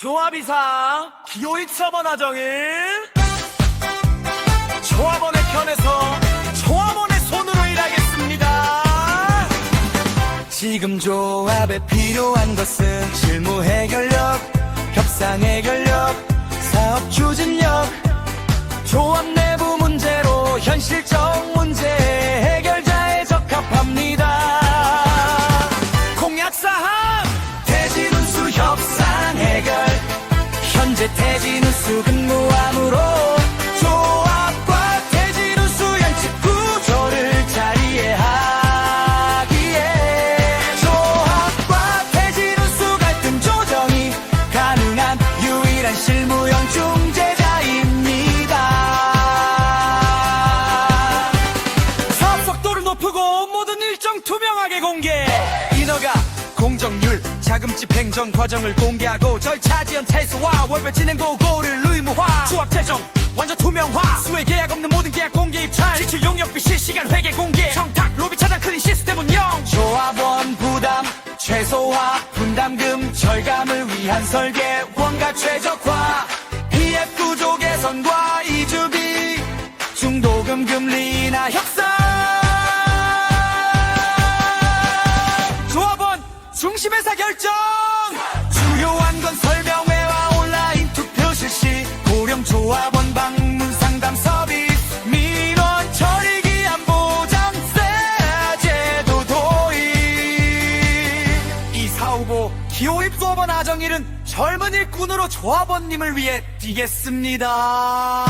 조합이상 기호익 서번 하정일 조합원의 편에서 조합원의 손으로 일하겠습니다. 지금 조합에 필요한 것은 실무 해결력 협상 해결력 사업 추진력. 조합 내부 문제로 현실적 현재 대진운수 근무함으로 조합과 대진운수 연칙 구조를 잘 이해하기에 조합과 대진운수 갈등 조정이 가능한 유일한 실무형 공정률 자금집 행정 과정을 공개하고 절차 지연 태수와 월별 진행 보고를 의무화. 조합 재정 완전 투명화. 수혜 계약 없는 모든 계약 공개 입찰. 지출 용역비 실시간 회계 공개. 청탁 로비 차단 클린 시스템 운영. 조합원 부담 최소화 분담금 절감을 위한 설계. 원가 최적화 PF 구조 개선과 이주 심회사 결정! 주요한 건 설명회와 온라인 투표 실시. 고령 조합원 방문 상담 서비스. 민원 처리 기한 보장세 제도 도입. 이사오고 기호입 조합원 아정일은 젊은 일꾼으로 조합원님을 위해 뛰겠습니다